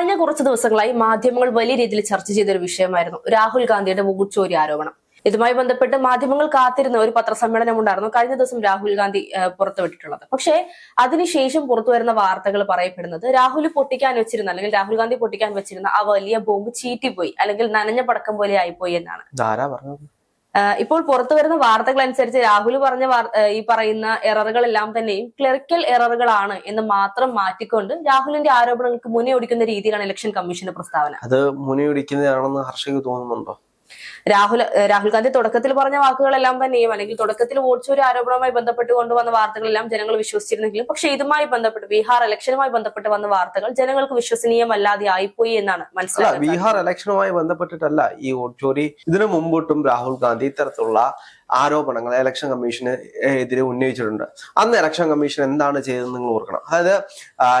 കഴിഞ്ഞ കുറച്ച് ദിവസങ്ങളായി മാധ്യമങ്ങൾ വലിയ രീതിയിൽ ചർച്ച ചെയ്ത ഒരു വിഷയമായിരുന്നു രാഹുൽ ഗാന്ധിയുടെ മുകുട്ചോരി ആരോപണം. ഇതുമായി ബന്ധപ്പെട്ട് മാധ്യമങ്ങൾ കാത്തിരുന്ന ഒരു പത്രസമ്മേളനം ഉണ്ടായിരുന്നു കഴിഞ്ഞ ദിവസം രാഹുൽ ഗാന്ധി പുറത്തുവിട്ടിട്ടുള്ളത്. പക്ഷേ അതിനുശേഷം പുറത്തു വരുന്ന വാർത്തകൾ പറയപ്പെടുന്നത് രാഹുൽ പൊട്ടിക്കാൻ വെച്ചിരുന്ന അല്ലെങ്കിൽ രാഹുൽ ഗാന്ധി പൊട്ടിക്കാൻ വെച്ചിരുന്ന ആ വലിയ ബോംബ് ചീറ്റിപ്പോയി അല്ലെങ്കിൽ നനഞ്ഞ പടക്കം പോലെ ആയിപ്പോയി എന്നാണ്. ഇപ്പോൾ പുറത്തു വരുന്ന വാർത്തകൾ അനുസരിച്ച് രാഹുൽ പറഞ്ഞ ഈ പറയുന്ന എററുകളെല്ലാം തന്നെയും ക്ലറിക്കൽ എററുകളാണ് എന്ന് മാത്രം മാറ്റിക്കൊണ്ട് രാഹുലിന്റെ ആരോപണങ്ങൾക്ക് മുനയൊടിക്കുന്ന രീതിയിലാണ് ഇലക്ഷൻ കമ്മീഷന്റെ പ്രസ്താവന. അത് മുനയൊടിക്കുന്നതാണെന്ന് ഹർഷയ്ക്ക് തോന്നുന്നുണ്ടോ? രാഹുൽ രാഹുൽ ഗാന്ധി തുടക്കത്തിൽ പറഞ്ഞ വാക്കുകളെല്ലാം തന്നെയും അല്ലെങ്കിൽ തുടക്കത്തിൽ വോട്ട്ചോരി ആരോപണവുമായി ബന്ധപ്പെട്ട് കൊണ്ടുവന്ന വാർത്തകളെല്ലാം ജനങ്ങൾ വിശ്വസിച്ചിരുന്നെങ്കിലും പക്ഷെ ഇതുമായി ബന്ധപ്പെട്ട് ബീഹാർ ഇലക്ഷനുമായി ബന്ധപ്പെട്ട് വന്ന വാർത്തകൾ ജനങ്ങൾക്ക് വിശ്വസനീയമല്ലാതെ ആയിപ്പോയി എന്നാണ് മനസ്സിലാക്കുന്നത് ബീഹാർ ഇലക്ഷനുമായി ബന്ധപ്പെട്ടിട്ടല്ല ഈ വോട്ട് ചോരി. ഇതിനു മുമ്പോട്ടും രാഹുൽ ഗാന്ധി ഇത്തരത്തിലുള്ള ആരോപണങ്ങൾ ഇലക്ഷൻ കമ്മീഷന് എതിരെ ഉന്നയിച്ചിട്ടുണ്ട്. അന്ന് ഇലക്ഷൻ കമ്മീഷൻ എന്താണ് ചെയ്തതെന്ന് നിങ്ങൾ ഓർക്കണം. അതായത്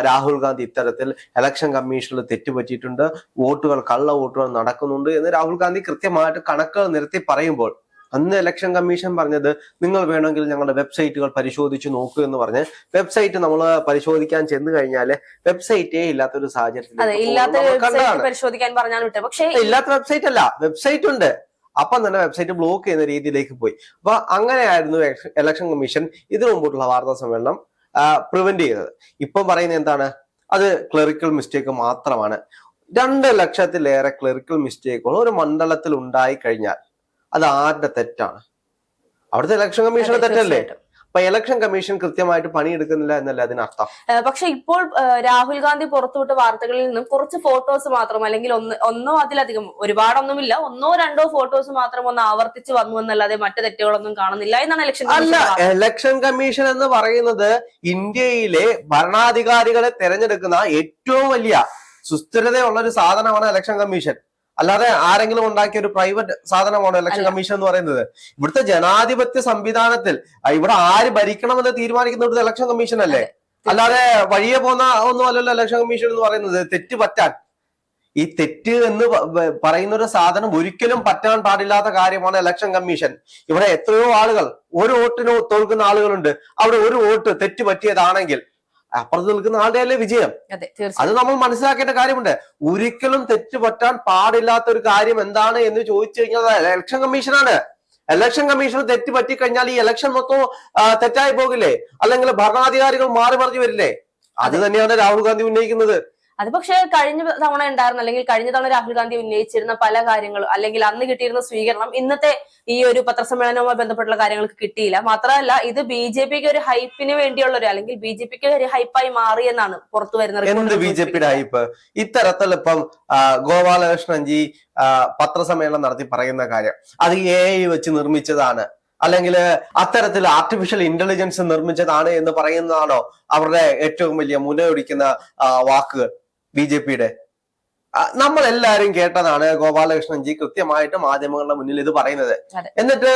രാഹുൽ ഗാന്ധി ഇത്തരത്തിൽ ഇലക്ഷൻ കമ്മീഷനിൽ തെറ്റുപറ്റിയിട്ടുണ്ട് വോട്ടുകൾ കള്ള വോട്ടുകൾ നടക്കുന്നുണ്ട് എന്ന് രാഹുൽ ഗാന്ധി കൃത്യമായിട്ട് കണക്കുകൾ നിരത്തി പറയുമ്പോൾ അന്ന് ഇലക്ഷൻ കമ്മീഷൻ പറഞ്ഞത് നിങ്ങൾ വേണമെങ്കിൽ ഞങ്ങളുടെ വെബ്സൈറ്റുകൾ പരിശോധിച്ച് നോക്കൂ എന്ന് പറഞ്ഞ് വെബ്സൈറ്റ് നമ്മൾ പരിശോധിക്കാൻ ചെന്ന് കഴിഞ്ഞാൽ വെബ്സൈറ്റേ ഇല്ലാത്തൊരു സാഹചര്യത്തിൽ ഇല്ലാത്ത വെബ്സൈറ്റ് അല്ല വെബ്സൈറ്റ് ഉണ്ട്. അപ്പം തന്നെ വെബ്സൈറ്റ് ബ്ലോക്ക് ചെയ്യുന്ന രീതിയിലേക്ക് പോയി. അപ്പൊ അങ്ങനെയായിരുന്നു ഇലക്ഷൻ കമ്മീഷൻ ഇതിനു മുമ്പോട്ടുള്ള വാർത്താ സമ്മേളനം പ്രിവെന്റ് ചെയ്തത്. ഇപ്പം പറയുന്നത് എന്താണ്? അത് ക്ലറിക്കൽ മിസ്റ്റേക്ക് മാത്രമാണ്. രണ്ട് ലക്ഷത്തിലേറെ ക്ലറിക്കൽ മിസ്റ്റേക്കുകൾ ഒരു മണ്ഡലത്തിൽ ഉണ്ടായി കഴിഞ്ഞാൽ അത് ആരുടെ തെറ്റാണ്? അവിടുത്തെ ഇലക്ഷൻ കമ്മീഷന്റെ തെറ്റല്ലേ. അപ്പൊ ഇലക്ഷൻ കമ്മീഷൻ കൃത്യമായിട്ട് പണിയെടുക്കുന്നില്ല എന്നല്ല അതിനർത്ഥം പക്ഷെ ഇപ്പോൾ രാഹുൽ ഗാന്ധി പുറത്തുവിട്ട വാർത്തകളിൽ നിന്നും കുറച്ച് ഫോട്ടോസ് മാത്രം അല്ലെങ്കിൽ ഒന്ന് ഒന്നോ അതിലധികം ഒരുപാടൊന്നുമില്ല ഒന്നോ രണ്ടോ ഫോട്ടോസ് മാത്രം ഒന്ന് ആവർത്തിച്ച് വന്നു എന്നല്ലാതെ മറ്റു തെറ്റുകളൊന്നും കാണുന്നില്ല എന്നാണ് ഇലക്ഷൻ അല്ല. ഇലക്ഷൻ കമ്മീഷൻ എന്ന് പറയുന്നത് ഇന്ത്യയിലെ ഭരണാധികാരികളെ തെരഞ്ഞെടുക്കുന്ന ഏറ്റവും വലിയ സുസ്ഥിരതയുള്ള ഒരു സാധനമാണ് ഇലക്ഷൻ കമ്മീഷൻ അല്ലാതെ ആരെങ്കിലും ഉണ്ടാക്കിയ ഒരു പ്രൈവറ്റ് സാധനമാണ് ഇലക്ഷൻ കമ്മീഷൻ എന്ന് പറയുന്നത്. ഇവിടുത്തെ ജനാധിപത്യ സംവിധാനത്തിൽ ഇവിടെ ആര് ഭരിക്കണമെന്ന് തീരുമാനിക്കുന്ന ഇവിടുത്തെ ഇലക്ഷൻ കമ്മീഷൻ അല്ലേ? അല്ലാതെ വഴിയെ പോകുന്ന ഒന്നും അല്ലല്ലോ ഇലക്ഷൻ കമ്മീഷൻ എന്ന് പറയുന്നത്. തെറ്റ് പറ്റാൻ. ഈ തെറ്റ് എന്ന് പറയുന്ന ഒരു സാധനം ഒരിക്കലും പറ്റാൻ പാടില്ലാത്ത കാര്യമാണ് ഇലക്ഷൻ കമ്മീഷൻ ഇവിടെ എത്രയോ ആളുകൾ ഒരു വോട്ടിന് തോൽക്കുന്ന ആളുകളുണ്ട്. അവിടെ ഒരു വോട്ട് തെറ്റ് പറ്റിയതാണെങ്കിൽ അപ്പുറത്ത് നിൽക്കുന്ന ആളുടെ അല്ലേ വിജയം? അതെ നമ്മൾ മനസ്സിലാക്കേണ്ട കാര്യമുണ്ട്. ഒരിക്കലും തെറ്റുപറ്റാൻ പാടില്ലാത്ത ഒരു കാര്യം എന്താണ് എന്ന് ചോദിച്ചു കഴിഞ്ഞാൽ ഇലക്ഷൻ കമ്മീഷനാണ് ഇലക്ഷൻ കമ്മീഷൻ തെറ്റ് പറ്റിക്കഴിഞ്ഞാൽ ഈ ഇലക്ഷൻ മൊത്തം തെറ്റായി പോകില്ലേ? അല്ലെങ്കിൽ ഭരണാധികാരികൾ മാറി മറിഞ്ഞു വരില്ലേ? അത്. തന്നെയാണ് രാഹുൽ ഗാന്ധി ഉന്നയിക്കുന്നത്. അത് പക്ഷേ കഴിഞ്ഞ തവണ ഉണ്ടായിരുന്ന. അല്ലെങ്കിൽ കഴിഞ്ഞ തവണ രാഹുൽ ഗാന്ധി ഉന്നയിച്ചിരുന്ന പല കാര്യങ്ങളും അല്ലെങ്കിൽ അന്ന് കിട്ടിയിരുന്ന സ്വീകരണം ഇന്നത്തെ ഈ ഒരു പത്രസമ്മേളനവുമായി ബന്ധപ്പെട്ടുള്ള കാര്യങ്ങൾക്ക് കിട്ടിയില്ല. മാത്രമല്ല ഇത് ബി ജെ പിക്ക് ഒരു ഹൈപ്പിന് വേണ്ടിയുള്ള ഒരു അല്ലെങ്കിൽ ബി ജെ പിക്ക് ഒരു ഹൈപ്പായി മാറി എന്നാണ് പുറത്തു വരുന്നത് ബി ജെ പിയുടെ ഹൈപ്പ്? ഇത്തരത്തിൽ ഇപ്പം ഗോപാലകൃഷ്ണൻ ഗോപാലകൃഷ്ണൻജി പത്രസമ്മേളനം നടത്തി പറയുന്ന കാര്യം. അത് എ ഐ വെച്ച് നിർമ്മിച്ചതാണ്. അല്ലെങ്കിൽ അത്തരത്തിൽ ആർട്ടിഫിഷ്യൽ ഇന്റലിജൻസ് നിർമ്മിച്ചതാണ് എന്ന് പറയുന്നതാണോ അവരുടെ ഏറ്റവും വലിയ മുനയൊടിക്കുന്ന വാക്കുകൾ? ബി ജെ പിയുടെ. നമ്മൾ എല്ലാരും കേട്ടതാണ് ഗോപാലകൃഷ്ണൻ ജി കൃത്യമായിട്ട് മാധ്യമങ്ങളുടെ മുന്നിൽ ഇത് പറയുന്നത്. എന്നിട്ട്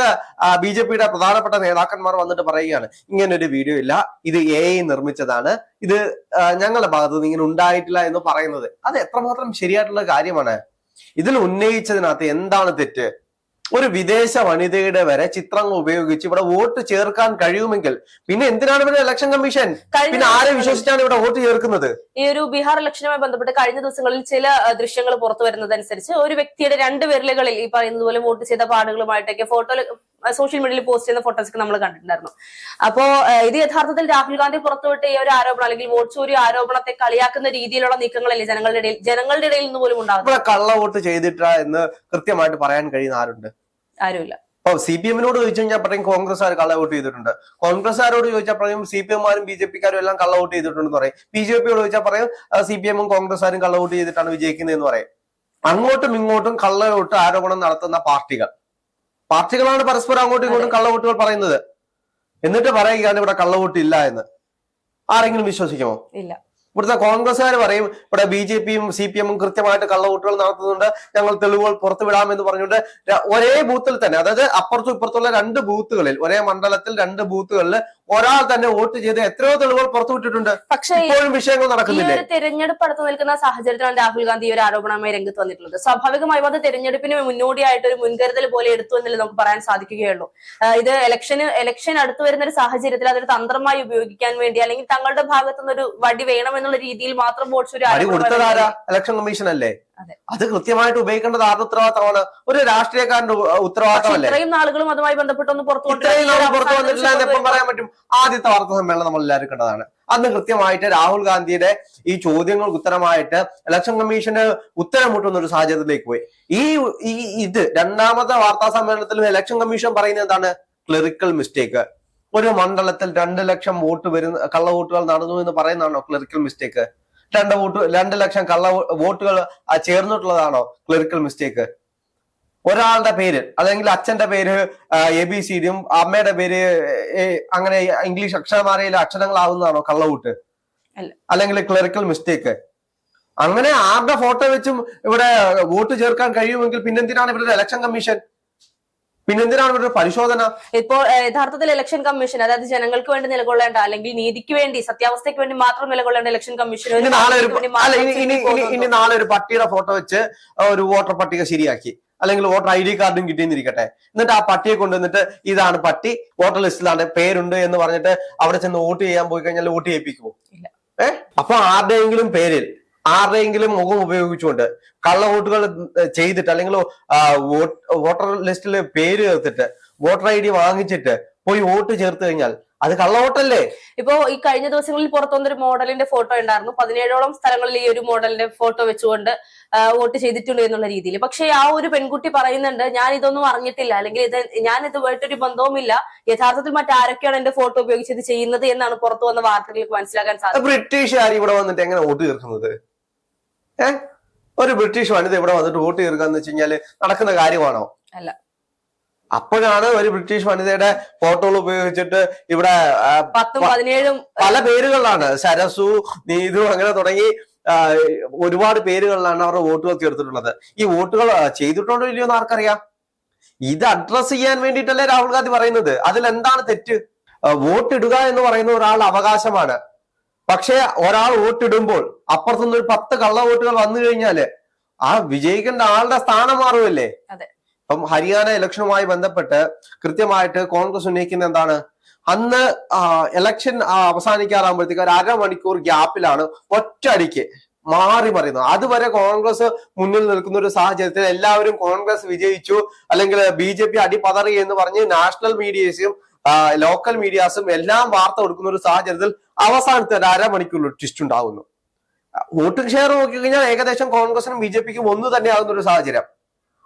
ബി ജെ പിയുടെ പ്രധാനപ്പെട്ട നേതാക്കന്മാർ വന്നിട്ട് പറയുകയാണ് ഇങ്ങനൊരു വീഡിയോ ഇല്ല. ഇത് എ ഐ നിർമ്മിച്ചതാണ്. ഇത് ഞങ്ങളുടെ ഭാഗത്ത് നിന്ന് ഇങ്ങനെ ഉണ്ടായിട്ടില്ല എന്ന് പറയുന്നത്. അത് എത്രമാത്രം ശരിയായിട്ടുള്ള കാര്യമാണ്. ഇതിൽ ഉന്നയിച്ചതിനകത്ത് എന്താണ് തെറ്റ്? ഒരു വിദേശ വനിതയുടെ വരെ ചിത്രങ്ങൾ ഉപയോഗിച്ച് ഇവിടെ വോട്ട് ചേർക്കാൻ കഴിയുമെങ്കിൽ പിന്നെ എന്തിനാണ് ഇവിടെ ഇലക്ഷൻ കമ്മീഷൻ പിന്നെ ആരെ വിശ്വസിച്ചാണ് ഇവിടെ വോട്ട് ചേർക്കുന്നത്? ഈ ഒരു ബീഹാർ ഇലക്ഷനുമായി ബന്ധപ്പെട്ട് കഴിഞ്ഞ ദിവസങ്ങളിൽ ചില ദൃശ്യങ്ങൾ പുറത്തു വരുന്നതനുസരിച്ച് ഒരു വ്യക്തിയുടെ രണ്ട് വിരലുകളിൽ ഈ പറയുന്നതുപോലെ വോട്ട് ചെയ്ത പാടുകളുമായിട്ടൊക്കെ ഫോട്ടോ സോഷ്യൽ മീഡിയയിൽ പോസ്റ്റ് ചെയ്യുന്ന ഫോട്ടോസ് ഒക്കെ നമ്മൾ കണ്ടിട്ടുണ്ടായിരുന്നു. അപ്പോ ഇത് യഥാർത്ഥത്തിൽ രാഹുൽ ഗാന്ധി പുറത്തുവിട്ട ഈ ഒരു ആരോപണം അല്ലെങ്കിൽ വോട്ട് ചോരി ആരോപണത്തെ കളിയാക്കുന്ന രീതിയിലുള്ള നീക്കങ്ങളല്ലേ ജനങ്ങളുടെ ഇടയിൽ ജനങ്ങളുടെ ഇടയിൽ നിന്ന് പോലും ഉണ്ടാകും കള്ള വോട്ട് ചെയ്തിട്ടാ എന്ന് കൃത്യമായിട്ട് പറയാൻ കഴിയുന്ന ആരുണ്ട്? ആരുമില്ല. ഓ സി പി എമ്മിനോട് ചോദിച്ചു കഴിഞ്ഞാൽ പറയും കോൺഗ്രസ്സുകാർ കള്ള വോട്ട് ചെയ്തിട്ടുണ്ട്. കോൺഗ്രസ്സുകാരോട് ചോദിച്ചാൽ പറയും സി പി എമ്മാരും ബി ജെ പിക്കാരും എല്ലാം കള്ള വോട്ട് ചെയ്തിട്ടുണ്ടെന്ന് പറയും. ബി ജെ പിയോട് ചോദിച്ചാൽ പറയും സി പി എമ്മും കോൺഗ്രസ്സുകാരും കള്ള വോട്ട് ചെയ്തിട്ടാണ് വിജയിക്കുന്നതെന്ന് പറയും. അങ്ങോട്ടും ഇങ്ങോട്ടും കള്ള വോട്ട് ആരോപണം നടത്തുന്ന പാർട്ടികൾ. പാർട്ടികളാണ് പരസ്പരം അങ്ങോട്ടും ഇങ്ങോട്ടും കള്ളവോട്ടുകൾ പറയുന്നത്. എന്നിട്ട് പറയുകയാണ് ഇവിടെ കള്ളവോട്ട് ഇല്ല എന്ന്. ആരെങ്കിലും വിശ്വസിക്കുമോ? ഇല്ല. ഇവിടുത്തെ കോൺഗ്രസ്സുകാർ പറയും ഇവിടെ ബി ജെ പിയും സി പി എമ്മും കൃത്യമായിട്ട് കള്ളവോട്ടുകൾ നടത്തുന്നുണ്ട് ഞങ്ങൾ തെളിവുകൾ പുറത്തുവിടാമെന്ന് പറഞ്ഞുകൊണ്ട് ര- ഒരേ ബൂത്തിൽ തന്നെ അതായത് അപ്പുറത്തും ഇപ്പുറത്തുള്ള രണ്ട് ബൂത്തുകളിൽ ഒരേ മണ്ഡലത്തിൽ രണ്ട് ബൂത്തുകളിൽ ഒരാൾ തന്നെ വോട്ട് ചെയ്ത് എത്രയോ തെളിവുകൾ പുറത്തുവിട്ടിട്ടുണ്ട് പക്ഷേ ഇപ്പോഴും വിഷയങ്ങൾ നടക്കുന്നില്ല? തെരഞ്ഞെടുപ്പ് അടുത്ത് നിൽക്കുന്ന സാഹചര്യത്തിലാണ് രാഹുൽ ഗാന്ധി ഒരു ആരോപണമായി രംഗത്ത് വന്നിട്ടുള്ളത്. സ്വാഭാവികമായും അത് തെരഞ്ഞെടുപ്പിന് മുന്നോടിയായിട്ട് ഒരു മുൻകരുതൽ പോലെ എടുത്തു എന്നല്ലേ നമുക്ക് പറയാൻ സാധിക്കുകയുള്ളൂ. ഇത് ഇലക്ഷന് ഇലക്ഷൻ അടുത്ത് വരുന്ന ഒരു സാഹചര്യത്തിൽ അതൊരു തന്ത്രമായി ഉപയോഗിക്കാൻ വേണ്ടി അല്ലെങ്കിൽ തങ്ങളുടെ ഭാഗത്തുനിന്ന് ഒരു വടി വേണമെന്നുള്ള രീതിയിൽ മാത്രം വോട്ട് ഒരു ഇലക്ഷൻ കമ്മീഷൻ അല്ലേ അതെ. കൃത്യമായിട്ട് ഉപയോഗിക്കേണ്ടത് ആരുടെ ഉത്തരവാദിത്തമാണ്? ഒരു രാഷ്ട്രീയക്കാരന്റെ ഉത്തരവാദിത്തമല്ലേ? ഇത്രയും നാളുകളും അതുമായി ബന്ധപ്പെട്ടൊന്ന് പുറത്തു പുറത്തു വന്നിട്ടില്ല എന്ന് എപ്പം പറയാൻ പറ്റും? ആദ്യത്തെ വാർത്താ സമ്മേളനം നമ്മൾ എല്ലാവരും കണ്ടതാണ്. അന്ന് കൃത്യമായിട്ട് രാഹുൽ ഗാന്ധിയുടെ ഈ ചോദ്യങ്ങൾക്ക് ഉത്തരമായിട്ട് ഇലക്ഷൻ കമ്മീഷന് ഉത്തരം മുട്ടുന്ന ഒരു സാഹചര്യത്തിലേക്ക് പോയി. ഈ ഈ ഇത് രണ്ടാമത്തെ വാർത്താ സമ്മേളനത്തിലും ഇലക്ഷൻ കമ്മീഷൻ പറയുന്നത് എന്താണ്? ക്ലറിക്കൽ മിസ്റ്റേക്ക് ഒരു മണ്ഡലത്തിൽ രണ്ട് ലക്ഷം വോട്ട് വരുന്ന കള്ളവോട്ടുകൾ നടന്നു എന്ന് പറയുന്നതാണോ ക്ലറിക്കൽ മിസ്റ്റേക്ക് രണ്ട് വോട്ട് രണ്ട് ലക്ഷം കള്ള വോട്ടുകൾ ചേർന്നിട്ടുള്ളതാണോ ക്ലറിക്കൽ മിസ്റ്റേക്ക് ഒരാളുടെ പേര് അല്ലെങ്കിൽ അച്ഛന്റെ പേര് എ ബി സി ഡിയും അമ്മയുടെ പേര് അങ്ങനെ ഇംഗ്ലീഷ് അക്ഷരമാലയിലെ അക്ഷരങ്ങളാവുന്നതാണോ കള്ളവോട്ട് അല്ല. അല്ലെങ്കിൽ ക്ലറിക്കൽ മിസ്റ്റേക്ക് അങ്ങനെ ആരുടെ ഫോട്ടോ വെച്ചും ഇവിടെ വോട്ട് ചേർക്കാൻ കഴിയുമെങ്കിൽ പിന്നെന്തിനാണ് ഇവരുടെ ഇലക്ഷൻ കമ്മീഷൻ പിന്നെന്തിനാണ് ഇവരുടെ പരിശോധന? ഇപ്പോൾ യഥാർത്ഥത്തിൽ ഇലക്ഷൻ കമ്മീഷൻ അതായത് ജനങ്ങൾക്ക് വേണ്ടി നിലകൊള്ളേണ്ട അല്ലെങ്കിൽ നീതിക്ക് വേണ്ടി സത്യാവസ്ഥയ്ക്ക് വേണ്ടി മാത്രം നിലകൊള്ളേണ്ട ഇലക്ഷൻ കമ്മീഷൻ ഇനി നാളെ ഒരു പട്ടിയുടെ ഫോട്ടോ വെച്ച് ഒരു വോട്ടർ പട്ടിക ശരിയാക്കി. അല്ലെങ്കിൽ വോട്ടർ ഐ ഡി കാർഡും കിട്ടിയെന്നിരിക്കട്ടെ. എന്നിട്ട് ആ പട്ടിയെ കൊണ്ടുവന്നിട്ട് ഇതാണ് പട്ടി വോട്ടർ ലിസ്റ്റിലാണ് പേരുണ്ട് എന്ന് പറഞ്ഞിട്ട് അവിടെ ചെന്ന് വോട്ട് ചെയ്യാൻ പോയി കഴിഞ്ഞാൽ വോട്ട് ചെയ്യിപ്പിക്കുമോ? ഏഹ് അപ്പൊ ആരുടെയെങ്കിലും പേരിൽ ആരുടെയെങ്കിലും മുഖം ഉപയോഗിച്ചുകൊണ്ട് കള്ള വോട്ടുകൾ ചെയ്തിട്ട് അല്ലെങ്കിൽ വോട്ടർ ലിസ്റ്റിൽ പേര് ചേർത്തിട്ട് വോട്ടർ ഐ ഡി വാങ്ങിച്ചിട്ട് പോയി വോട്ട് ചേർത്ത് കഴിഞ്ഞാൽ അത് കള്ള വോട്ടല്ലേ ഇപ്പോ ഈ കഴിഞ്ഞ ദിവസങ്ങളിൽ പുറത്തു വന്നൊരു മോഡലിന്റെ ഫോട്ടോ ഉണ്ടായിരുന്നു. പതിനേഴോളം സ്ഥലങ്ങളിൽ ഈ ഒരു മോഡലിന്റെ ഫോട്ടോ വെച്ചുകൊണ്ട് വോട്ട് ചെയ്തിട്ടുണ്ട് എന്നുള്ള രീതിയിൽ. പക്ഷേ ആ ഒരു പെൺകുട്ടി പറയുന്നുണ്ട് ഞാൻ ഇതൊന്നും അറിഞ്ഞിട്ടില്ല. അല്ലെങ്കിൽ ഇത് ഞാൻ ഇതുമായിട്ടൊരു ബന്ധവുമില്ല. യഥാർത്ഥത്തിൽ മറ്റാരൊക്കെയാണ് എന്റെ ഫോട്ടോ ഉപയോഗിച്ച് ഇത് ചെയ്യുന്നത്? എന്നാണ് പുറത്തു വന്ന വാർത്തകൾക്ക് മനസ്സിലാക്കാൻ സാധിച്ചത് ബ്രിട്ടീഷുകാർ ഇവിടെ വന്നിട്ട് എങ്ങനെ വോട്ട് ചേർക്കുന്നത്? ഏ? ഒരു ബ്രിട്ടീഷ് വനിത ഇവിടെ വന്നിട്ട് വോട്ട് ചേർക്കുക എന്ന് വെച്ച് കഴിഞ്ഞാൽ നടക്കുന്ന കാര്യമാണോ? അല്ല. അപ്പോഴാണ് ഒരു ബ്രിട്ടീഷ് വനിതയുടെ ഫോട്ടോകൾ ഉപയോഗിച്ചിട്ട് ഇവിടെ പല പേരുകളിലാണ്. സരസു നീതു അങ്ങനെ തുടങ്ങി ഒരുപാട് പേരുകളിലാണ് അവരുടെ വോട്ടുകൾ തീർത്തിട്ടുള്ളത്. ഈ വോട്ടുകൾ ചെയ്തിട്ടുണ്ടോ ഇല്ലയോ എന്ന് ആർക്കറിയാം? ഇത് അഡ്രസ് ചെയ്യാൻ വേണ്ടിയിട്ടല്ലേ രാഹുൽ ഗാന്ധി പറയുന്നത്. അതിൽ എന്താണ് തെറ്റ്? വോട്ടിടുക എന്ന് പറയുന്ന ഒരാളുടെ അവകാശമാണ്. പക്ഷെ ഒരാൾ വോട്ടിടുമ്പോൾ അപ്പുറത്തുനിന്ന് ഒരു പത്ത് കള്ള വോട്ടുകൾ വന്നു കഴിഞ്ഞാൽ ആ വിജയിക്കേണ്ട ആളുടെ സ്ഥാനം മാറുമല്ലേ? അതെ. ഇപ്പം ഹരിയാന ഇലക്ഷനുമായി ബന്ധപ്പെട്ട് കൃത്യമായിട്ട് കോൺഗ്രസ് ഉന്നയിക്കുന്ന എന്താണ്? അന്ന് ഇലക്ഷൻ അവസാനിക്കാറാകുമ്പോഴത്തേക്ക് ഒരു അരമണിക്കൂർ ഗ്യാപ്പിലാണ് ഒറ്റയടിക്ക് മാറി മറിയുന്നത്. അതുവരെ കോൺഗ്രസ് മുന്നിൽ നിൽക്കുന്ന ഒരു സാഹചര്യത്തിൽ എല്ലാവരും കോൺഗ്രസ് വിജയിച്ചു അല്ലെങ്കിൽ ബി ജെ പി അടിപതറി എന്ന് പറഞ്ഞ് നാഷണൽ മീഡിയസും ലോക്കൽ മീഡിയാസും എല്ലാം വാർത്ത കൊടുക്കുന്ന ഒരു സാഹചര്യത്തിൽ അവസാനത്തെ ഒരു അരമണിക്കൂർ ട്വിസ്റ്റ് ഉണ്ടാകുന്നു വോട്ടിംഗ് ഷെയർ നോക്കിക്കഴിഞ്ഞാൽ ഏകദേശം കോൺഗ്രസിനും ബി ജെ പിക്കും ഒന്ന് തന്നെ ആകുന്ന ഒരു സാഹചര്യം.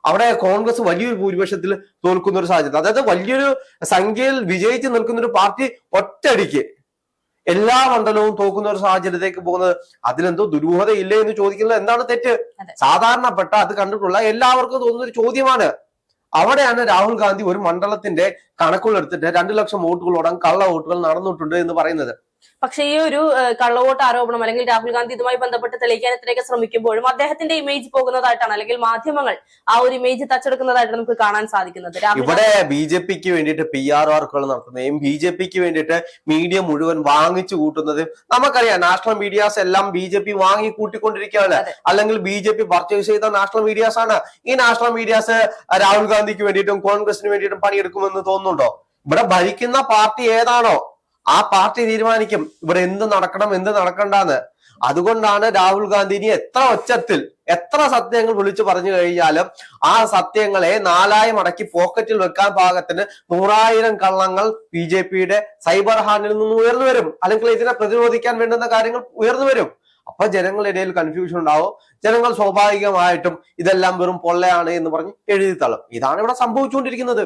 അവിടെ കോൺഗ്രസ് വലിയൊരു ഭൂരിപക്ഷത്തിൽ തോൽക്കുന്ന ഒരു സാഹചര്യം. അതായത് വലിയൊരു സംഖ്യയിൽ വിജയിച്ച് നിൽക്കുന്ന ഒരു പാർട്ടി ഒറ്റയടിക്ക് എല്ലാ മണ്ഡലവും തോക്കുന്ന ഒരു സാഹചര്യത്തിലേക്ക് പോകുന്നത് അതിലെന്തോ ദുരൂഹത ഇല്ലേ എന്ന് ചോദിക്കുന്നത് എന്താണ് തെറ്റ്? സാധാരണപ്പെട്ട അത് കണ്ടിട്ടുള്ള എല്ലാവർക്കും തോന്നുന്ന ഒരു ചോദ്യമാണ്. അവിടെയാണ് രാഹുൽ ഗാന്ധി ഒരു മണ്ഡലത്തിന്റെ കണക്കുകൾ എടുത്തിട്ട് രണ്ടു ലക്ഷം വോട്ടുകളോടം കള്ള വോട്ടുകൾ നടന്നിട്ടുണ്ട് എന്ന് പറയുന്നത്. പക്ഷേ ഈ ഒരു കള്ളവോട്ട് ആരോപണം അല്ലെങ്കിൽ രാഹുൽ ഗാന്ധി ഇതുമായി ബന്ധപ്പെട്ട് തെളിയിക്കാൻ ഇത്രയൊക്കെ ശ്രമിക്കുമ്പോഴും അദ്ദേഹത്തിന്റെ ഇമേജ് പോകുന്നതായിട്ടാണ് അല്ലെങ്കിൽ മാധ്യമങ്ങൾ ആ ഒരു ഇമേജ് തച്ചെടുക്കുന്നതായിട്ട് നമുക്ക് കാണാൻ സാധിക്കുന്നത്. ഇവിടെ ബി ജെ പിക്ക് വേണ്ടിയിട്ട് പി ആർ വർക്കുകൾ നടത്തുന്നതും ബി ജെ പിക്ക് വേണ്ടിയിട്ട് മീഡിയ മുഴുവൻ വാങ്ങിച്ചു കൂട്ടുന്നതും നമുക്കറിയാം. നാഷണൽ മീഡിയാസ് എല്ലാം ബി ജെ പി വാങ്ങി കൂട്ടിക്കൊണ്ടിരിക്കുകയാണ്. അല്ലെങ്കിൽ ബി ജെ പി പർച്ചേസ് ചെയ്ത നാഷണൽ മീഡിയാസ് ആണ്. ഈ നാഷണൽ മീഡിയാസ് രാഹുൽ ഗാന്ധിക്ക് വേണ്ടിയിട്ടും കോൺഗ്രസിന് വേണ്ടിയിട്ടും പണിയെടുക്കുമെന്ന് തോന്നുന്നുണ്ടോ? ഇവിടെ ഭരിക്കുന്ന പാർട്ടി ഏതാണോ? ആ പാർട്ടി തീരുമാനിക്കും. ഇവിടെ എന്ത് നടക്കണം എന്ത് നടക്കണ്ടെന്ന്. അതുകൊണ്ടാണ് രാഹുൽ ഗാന്ധിനി എത്ര ഒച്ചത്തിൽ എത്ര സത്യങ്ങൾ വിളിച്ചു പറഞ്ഞു കഴിഞ്ഞാലും ആ സത്യങ്ങളെ നാലായി മടക്കി പോക്കറ്റിൽ വെക്കാൻ പാകത്തിന് നൂറായിരം കള്ളങ്ങൾ ബി ജെ പിയുടെ സൈബർ ഹാൻഡിൽ നിന്ന് ഉയർന്നു വരും. അല്ലെങ്കിൽ ഇതിനെ പ്രതിരോധിക്കാൻ വേണ്ടുന്ന കാര്യങ്ങൾ ഉയർന്നു വരും. അപ്പൊ ജനങ്ങളുടെ ഇടയിൽ കൺഫ്യൂഷൻ ഉണ്ടാവും. ജനങ്ങൾ സ്വാഭാവികമായിട്ടും ഇതെല്ലാം വെറും പൊള്ളയാണ് എന്ന് പറഞ്ഞ് എഴുതി തള്ളും. ഇതാണ് ഇവിടെ സംഭവിച്ചുകൊണ്ടിരിക്കുന്നത്.